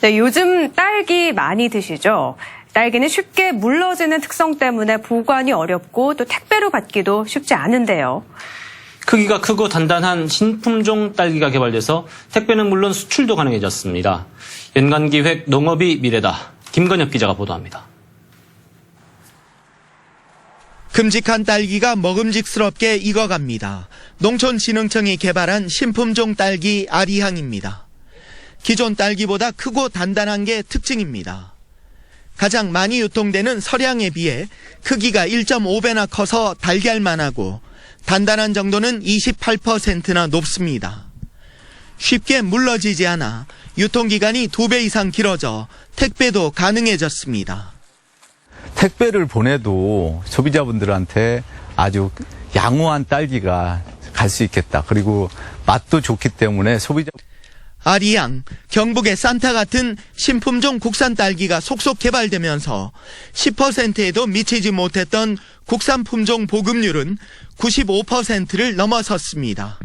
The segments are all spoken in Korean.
네, 요즘 딸기 많이 드시죠? 딸기는 쉽게 물러지는 특성 때문에 보관이 어렵고 또 택배로 받기도 쉽지 않은데요. 크기가 크고 단단한 신품종 딸기가 개발돼서 택배는 물론 수출도 가능해졌습니다. 연간 기획 농업이 미래다. 김건엽 기자가 보도합니다. 큼직한 딸기가 먹음직스럽게 익어갑니다. 농촌진흥청이 개발한 신품종 딸기 아리향입니다. 기존 딸기보다 크고 단단한 게 특징입니다. 가장 많이 유통되는 설향에 비해 크기가 1.5배나 커서 달걀만 하고 단단한 정도는 28%나 높습니다. 쉽게 물러지지 않아 유통기간이 2배 이상 길어져 택배도 가능해졌습니다. 택배를 보내도 소비자분들한테 아주 양호한 딸기가 갈 수 있겠다. 그리고 맛도 좋기 때문에 소비자 아리양, 경북의 산타 같은 신품종 국산 딸기가 속속 개발되면서 10%에도 미치지 못했던 국산 품종 보급률은 95%를 넘어섰습니다.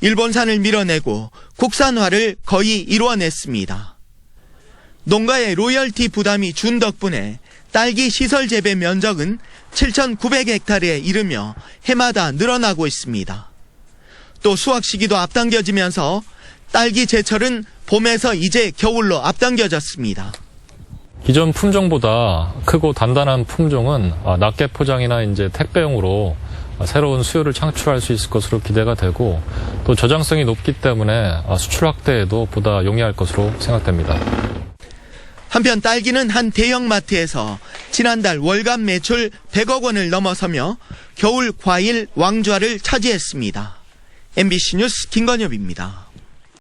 일본산을 밀어내고 국산화를 거의 이루어냈습니다. 농가의 로열티 부담이 준 덕분에 딸기 시설 재배 면적은 7,900헥타르에 이르며 해마다 늘어나고 있습니다. 또 수확 시기도 앞당겨지면서 딸기 제철은 봄에서 이제 겨울로 앞당겨졌습니다. 기존 품종보다 크고 단단한 품종은 아, 낱개 포장이나 이제 택배용으로 아, 새로운 수요를 창출할 수 있을 것으로 기대가 되고 또 저장성이 높기 때문에 아, 수출 확대에도 보다 용이할 것으로 생각됩니다. 한편 딸기는 한 대형마트에서 지난달 월간 매출 100억 원을 넘어서며 겨울 과일 왕좌를 차지했습니다. MBC 뉴스 김건엽입니다.